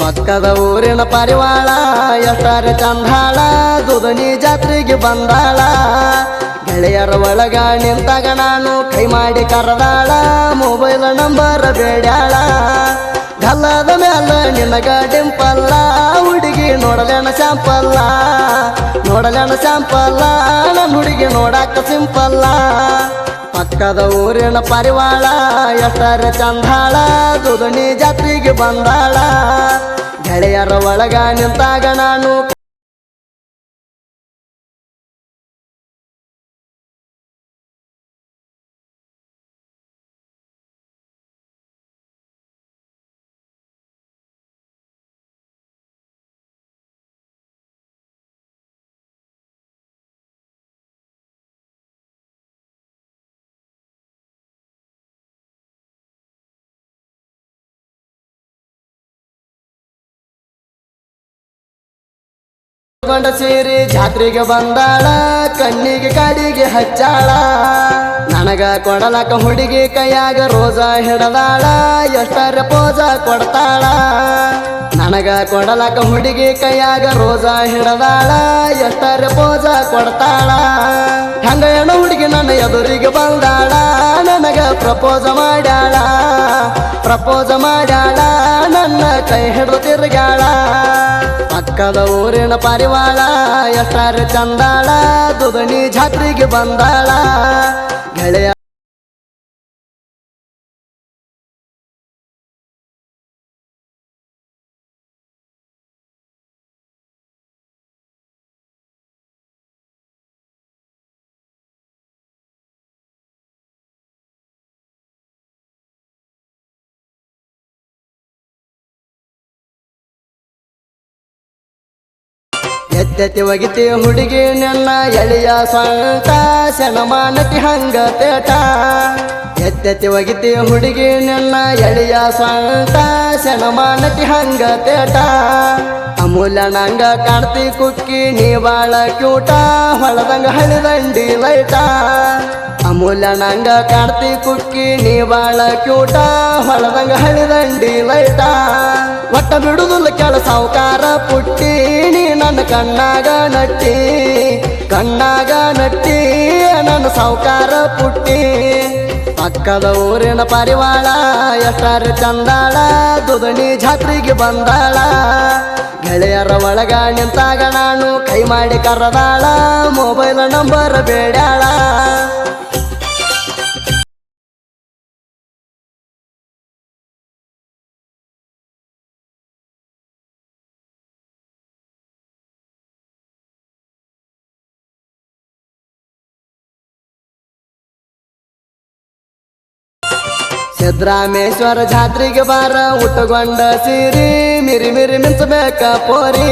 ಪಕ್ಕದ ಊರಿನ ಪರಿವಾಳ ಎಷ್ಟಾರೆ ಚಂದಾಳ, ದುದನಿ ಜಾತ್ರೆಗೆ ಬಂದಾಳ. ಗೆಳೆಯರ ಒಳಗ ನಿಂತಾಗ ನಾನು ಕೈ ಮಾಡಿ ಕರೆದಾಳ ಮೊಬೈಲ್ ನಂಬರ್ ಬೇಡ್ಯಾಳ. ಗಲ್ಲದ ಮ್ಯಾಲ ನಿನಗ ಡಿಂಪಲ್ಲ, ಹುಡುಗಿ ನೋಡಲೇನ ಶಾಂಪಲ್ಲ ನೋಡಲೇನ ಶಾಂಪಲ್ಲ ನನ್ನ ಹುಡುಗಿ ನೋಡಾಕ ಸಿಂಪಲ್ಲ. ಪಕ್ಕದ ಊರಿನ ಪರಿವಾಳ ಎಷ್ಟರ ಚಂದಾಳ ದುದಣಿ ಜಾತ್ರೆಗೆ ಬಂದಾಳ. ಗೆಳೆಯರ ಒಳಗ ನಿಂತಾಗ ನಾನು ಗೊಂಡ ಸೀರಿ ಜಾತ್ರೆಗೆ ಬಂದಾಳ, ಕಣ್ಣಿಗೆ ಕಾಡಿಗೆ ಹಚ್ಚಾಳ. ನನಗ ಕೊಡಲಕ ಹುಡುಗಿ ಕೈಯಾಗ ರೋಜ ಹಿಡದಾಳ, ಎಷ್ಟರ ಪೋಜ ಕೊಡ್ತಾಳ. ನನಗ ಕೊಡಲಕ ಹುಡುಗಿ ಕೈಯಾಗ ರೋಜ ಹಿಡದಾಳ, ಎಷ್ಟರ ಪೋಜ ಕೊಡ್ತಾಳ. ಹಂಗ ಹುಡುಗಿ ನನ್ನ ಎದುರಿಗೆ ಬಂದಾಳ, ನನಗ ಪ್ರಪೋಸ ಮಾಡ್ಯಾಳ. ಪ್ರಪೋಸ ಮಾಡ್ಯಾಳ, ನನ್ನ ಕೈ ಹಿಡಿದು ತಿರುಗಾಳ ಪಕ್ಕದ ಊರಿನ ಪರಿವಾಳ ಎಷ್ಟಾರ ಚಂದಾಳ ದುದಣಿ ಜಾತ್ರೆಗೆ ಬಂದಾಳ. ಗೆಳೆಯ ಎತ್ತೆತ್ತಿ ಒಗಿತಿ ಹುಡುಗಿ ನನ್ನ ಎಳೆಯ ಸ್ವಂತ ಶನಮಾನಕ್ಕೆ ಹಂಗ ತೇಟ ಎತ್ತೆತ್ತಿ ಒಗಿತಿ ಹುಡುಗಿ ನನ್ನ ಎಳೆಯ ಸ್ವಂತ ಶನಮಾನಕ್ಕೆ ಹಂಗ ತೇಟ ಅಮೂಲ್ಯ ನಂಗ ಕಾಣ್ತಿ ಕುಕ್ಕಿ, ನೀ ಬಾಳ ಕ್ಯೂಟ ಹೊಳದಂಗ ಹಳಿದಂಡಿ ಲೈಟ ಅಮೂಲ್ಯ ನಂಗ ಕಾಣ್ತಿ ಕುಕ್ಕಿ, ನೀ ಬಾಳ ಕ್ಯೂಟ ಹೊಳದಂಗ ಹಳಿದಂಡಿ ಲೈಟ ಒಟ್ಟ ಬಿಡುದಿಲ್ಲ ಕೆಳ ಸಾವುಕಾರ ಪುಟ್ಟಿ ನೀ ನನ್ನ ಕಣ್ಣಾಗ ನಟ್ಟಿ ಕಣ್ಣಾಗ ನಟ್ಟಿ. ನನ್ನ ಸಾವುಕಾರ ಪುಟ್ಟಿ. ಪಕ್ಕದ ಊರಿನ ಪರಿವಾಳ, ಎಷ್ಟಾರ ಚಂದಾಳ, ದುದಣಿ ಜಾತ್ರೆಗೆ ಬಂದಾಳ. ಗೆಳೆಯರ ಒಳಗ ನಿಂತಾಗ ನಾನು, ಕೈ ಮಾಡಿ ಕರದಾಳ ಮೊಬೈಲ್ ನಂಬರ್ ಬೇಡ್ಯಾಳ. ಸಿದ್ರಾಮೇಶ್ವರ ಜಾತ್ರೆಗೆ ಬಾರ ಉಟ್ಟುಗೊಂಡ ಸಿರಿ, ಮಿರಿ ಮಿರಿ ಮಿಂಚಬೇಕ ಪೋರಿ.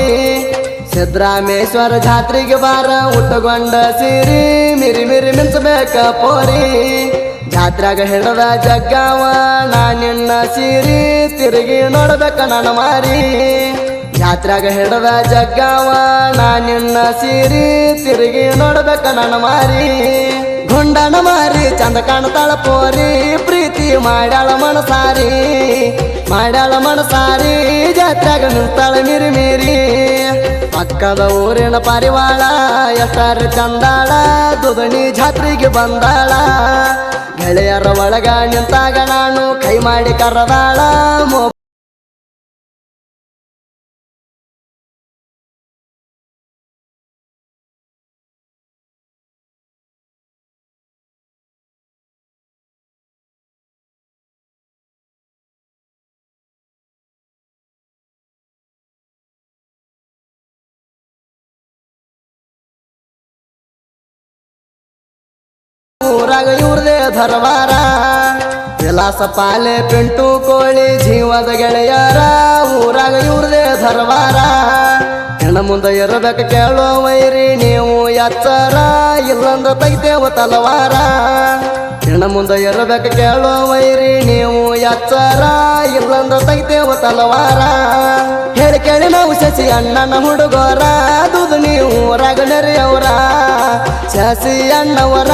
ಸಿದ್ರಾಮೇಶ್ವರ ಜಾತ್ರೆಗೆ ಬಾರ ಉಟ್ಟುಗೊಂಡ ಸಿರಿ, ಮಿರಿ ಮಿರಿ ಮಿಂಚಬೇಕ ಪೋರಿ. ಜಾತ್ರಾಗ ಹಿಡದ ಜಗ್ಗಾವ, ನಾ ನಿನ್ನ ಸಿರಿ, ತಿರುಗಿ ನೋಡಬೇಕ ನನ್ನ ಮಾರಿ. ಜಾತ್ರಾಗ ಹಿಡದ ಜಗ್ಗಾವ, ನಾ ನಿನ್ನ ಸಿರಿ, ತಿರುಗಿ ನೋಡಬೇಕ ನನ್ನ ಮಾರಿ. ಗುಂಡನ ಮಾರಿ, ಚಂದ ಕಾಣ್ತಾಳ ಪೋರಿ ಪ್ರೀತಿ ಮಾಡ್ಯಾಳ ಮನಸಾರಿ ಮಾಡ್ಯಾಳ ಮನಸಾರಿ ಜಾತ್ರೆಗ ನಿಂತಾಳ ಮಿರಿ ಮೀರಿ ಪಕ್ಕದ ಊರಿನ ಪರಿವಾಳ ಎಷ್ಟಾರ ಚಂದಾಳ, ದುದಣಿ ಜಾತ್ರೆಗೆ ಬಂದಾಳ. ಗೆಳೆಯರ ಒಳಗ ನಿಂತಾಗ ನಾನು ಕೈ ಮಾಡಿ ಕರೆದಾಳ ಊರಾಗ ಇವ್ರದೇ ಧರ್ವಾರ. ವಿಲಾಸ ಪಾಲೆ, ಪಿಂಟು, ಕೋಳಿ, ಜೀವದ ಗೆಳೆಯರ. ಊರಾಗ ಇವ್ರದೇ ಧರವಾರ. ಹೆಣ ಮುಂದೆ ಇರಬೇಕು ಕೇಳೋ ವೈರಿ ನೀವು ಎಚ್ಚರ. ಇಲ್ಲಂದ ತೆಗಿತೇವ ತಲವಾರ. ಹೆಣ ಮುಂದೆ ಇರಬೇಕು ಕೇಳೋ ವೈರಿ ನೀವು ಎಚ್ಚರ. ಇಲ್ಲಂದ ತೆಗಿತೇವ ತಲವಾರ. ಹೇಳಿ ಕೇಳಿ ನಾವು ಶಶಿ ಅಣ್ಣನ ಹುಡುಗೋರ. ದುದು ನೀವು ಊರಾಗ ನೆರೆಯವರ. ಶಶಿ ಅಣ್ಣವರ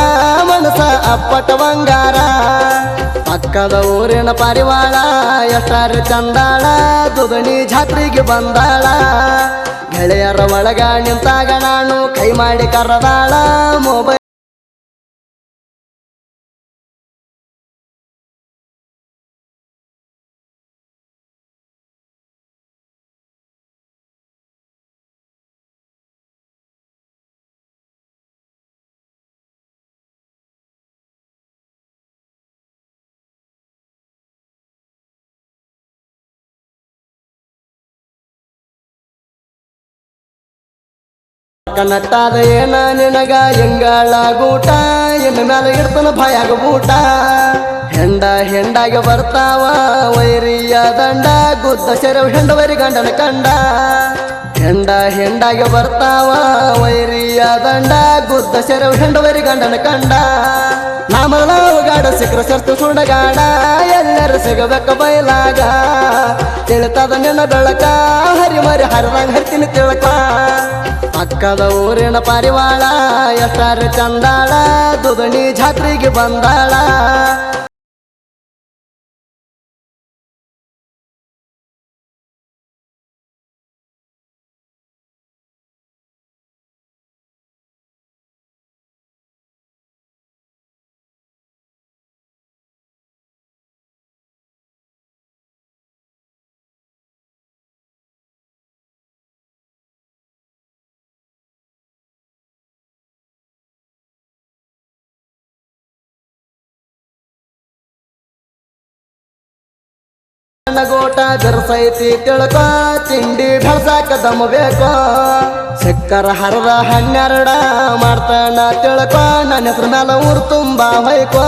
ಅಪ್ಪಟ ಬಂಗಾರ, ಪಕ್ಕದ ಊರಿನ ಪರಿವಾಳ ಎಷ್ಟಾರು ಚಂದಾಳ, ದುದಣಿ ಜಾತ್ರೆಗೆ ಬಂದಾಳ. ಗೆಳೆಯರ ಒಳಗ ನಿಂತಾಗ ನಾನು ಕೈ ಮಾಡಿ ಕರದಾಳ ಮೊಬೈಲ್ ಕನ್ನಟ್ಟಾದ ಏನ ನಿನಗ ಎಂಗಳ ಗೂಟ ಎನ್ನ ಮೇಲೆ ಇಡ್ತನ ಭಯಾಗ ಬೂಟ ಹೆಂಡ ಹೆಂಡಾಗಿ ಬರ್ತಾವ, ವೈರಿಯ ದಂಡ, ಗುದ್ದ ಸೆರವು ಹೆಂಡವರಿ ಗಂಡನ ಕಂಡ. ಹೆಂಡ ಹೆಂಡಾಗಿ ಬರ್ತಾವ, ವೈರಿಯ ದಂಡ, ಗುದ್ದ ಸೆರವು ಹೆಂಡವರಿ ಗಂಡನ ಕಂಡ. ನಾಮಲಾವು ಗಾಡ ಸಿಕ್ರ ಸರ್ತು ಸುಡಗಾಡ, ಎಲ್ಲರೂ ಸಿಗಬೇಕ ಬಯಲಾಗ. ತಿಳಿತದ ನಿನ್ನ ಬೆಳಕ ಹರಿಮರಿ ಹರಿದಂಗ ಹರಿತೀನಿ ತಿಳಕ. ಪಕ್ಕದ ಊರಿನ ಪರಿವಾಳ ಎಷ್ಟಾರು ಚಂದಾಳ ದುದಣಿ ಜಾತ್ರೆಗೆ ಬಂದಾಳ. ಗೋಟ ಜರ್ಸೈತಿ ತಿಳ್ಕೊ, ತಿಂಡಿ ಬೆಳ್ಸಾಕ ದಮ್ ಬೇಕೋ ಚಕ್ಕರ ಹರದ ಹನ್ನೆರಡ ಮಾಡ್ತಾನ ತಿಳ್ಕೊ, ನನ್ನ ಹೆಸರು ಮೇಲೆ ಊರು ತುಂಬಾ ಹೊಯ್ಕೋ.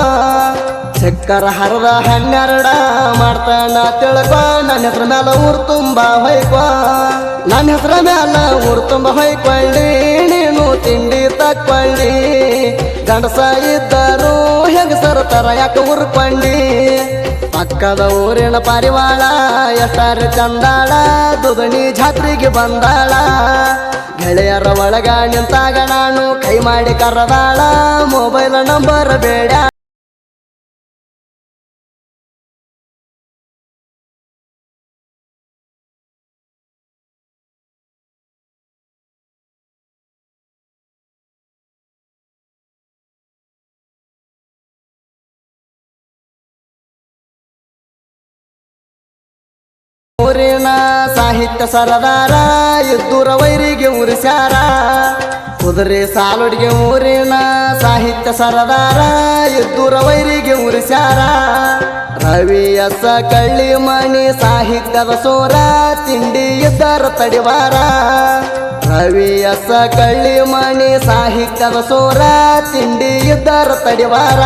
ಸಿಕ್ಕರ ಹರದ ಹನ್ನೆರಡ ಮಾಡ್ತಾನ ತಿಳ್ಕೊ, ನನ್ನ ಹೆಸರು ಮೇಲೆ ಊರು ತುಂಬಾ ಹೊಯ್ಕೋ. ನನ್ನ ಹೆಸರ ಮ್ಯಾಲ ಊರು ತುಂಬ ಹೊಯ್ಕೊಳ್ಳಿ ನೀನು ತಿಂಡಿ ತಕ್ಕೊಳ್ಳಿ ಗಂಡಸ ಇದ್ದರು ಹೆಂಗಸರ ತರ ಯಾಕೆ ಉರ್ಕೊಂಡಿ ಪಕ್ಕದ ಊರಿನ ಪರಿವಾಳ ಎಷ್ಟಾರ ಚಂದಾಳ, ದುದಣಿ ಜಾತ್ರೆಗೆ ಬಂದಾಳ. ಗೆಳೆಯರ ಒಳಗ ನಿಂತಾಗ ನಾನು ಕೈ ಮಾಡಿ ಕರದಾಳ ಮೊಬೈಲ್ ನಂಬರ್ ಬೇಡ ಊರಿನ ಸಾಹಿತ್ಯ ಸರದಾರ, ಎದ್ದೂರ ವೈರಿಗೆ ಉರಿಸ್ಯಾರ. ಕುದುರೆ ಸಾಲುಡಿಗೆ ಊರಿನ ಸಾಹಿತ್ಯ ಸರದಾರ, ಎದ್ದೂರ ವೈರಿಗೆ ಉರಿಸ್ಯಾರ. ರವಿ ಎಸ ಕಳ್ಳಿ ಮಣಿ ಸಾಹಿತ್ಯದ ಸೋರ, ತಿಂಡಿ ಎದ್ದರ ತಡಿವಾರ. ರವಿಯಸ ಕಳ್ಳಿ ಮಣಿ ಸಾಹಿತ್ಯದ ಸೋರ, ತಿಂಡಿ ಎದ್ದರ ತಡಿವಾರ.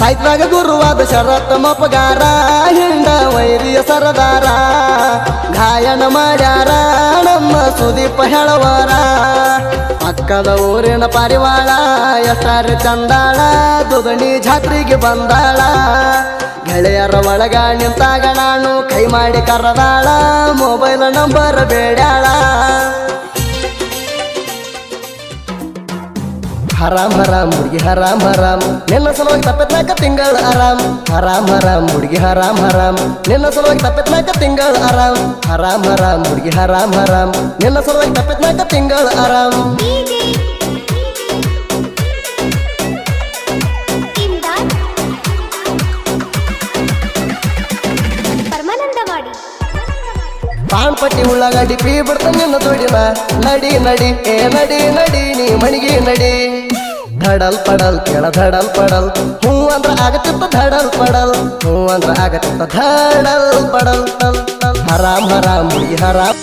ಸಾಹಿತ್ಯದಾಗ ಗುರುವಾದ ಶರತ್ ಮಪಗಾರ ಹಿಂಡ ವೈರಿಯ ಸರದಾರ. ಗಾಯನ ಮಾಡ್ಯಾರ ನಮ್ಮ ಸುದೀಪ ಹೇಳವಾರ. ಪಕ್ಕದ ಊರಿನ ಪರಿವಾಳ ಎಷ್ಟಾರು ಚಂದಾಳ, ದುದಣಿ ಜಾತ್ರೆಗೆ ಬಂದಾಳ. ಗೆಳೆಯರ ಒಳಗ ನಿಂತಾಗ ನಾನು ಕೈ ಮಾಡಿ ಕರದಾಳ ಮೊಬೈಲ್ ನಂಬರ್ ಬೇಡ್ಯಾಳ. ಹರಾಮ್ ಹರಾಮ್ ಹುಡುಗಿ ಹರಾಮ್ ಹರಾಮ್. ನಿನ್ನ ಸಲುವಾಗಿ ತಪ್ಪತ್ನಾಕ ತಿಂಗಳ ಆರಾಮ್. ಹರಾಮ್ ಹರಾಮ್ ಹುಡುಗಿ ಹರಾಮ್ ಹರಾಮ್. ನಿನ್ನ ಸಲುವಾಗಿ ತಪ್ಪತ್ನಾಕ ತಿಂಗಳ ಆರಾಮ್. ಹರಾಮ್ ಹರಾಮ್ ಹುಡುಗಿ ಹರಾಮ್ ಹರಾಮ್. ನಿನ್ನ ಸಲುವಾಗಿ ತಪ್ಪತ್ನಾಕ ತಿಂಗಳ ಆರಾಮ್. ಪಾನ್ ಪಟ್ಟಿ ಉಳ್ಳಾಗಡ್ಡಿ ಪೀ ಬಿಡ್ತ ನಿನ್ನ ತೋಡಿನ ನಡಿ ನಡಿ ಏ ನಡಿ ನಡಿ ನೀ ಮಣಿಗೆ ನಡಿ. ಧಡಲ್ ಪಡಲ್, ಕೆಳ ಧಡಲ್ ಪಡಲ್. ಹೂ ಅಂದ್ರ ಆಗತ್ತಿತ್ತ ಧಡಲ್ ಪಡಲ್, ಹೂ ಅಂದ್ರ ಆಗತ್ತಿತ್ತ ಧಡಲ್ ಪಡಲ್. ಹರಾಮ್ ಹರಾಮ್ ಹರಾಮ್.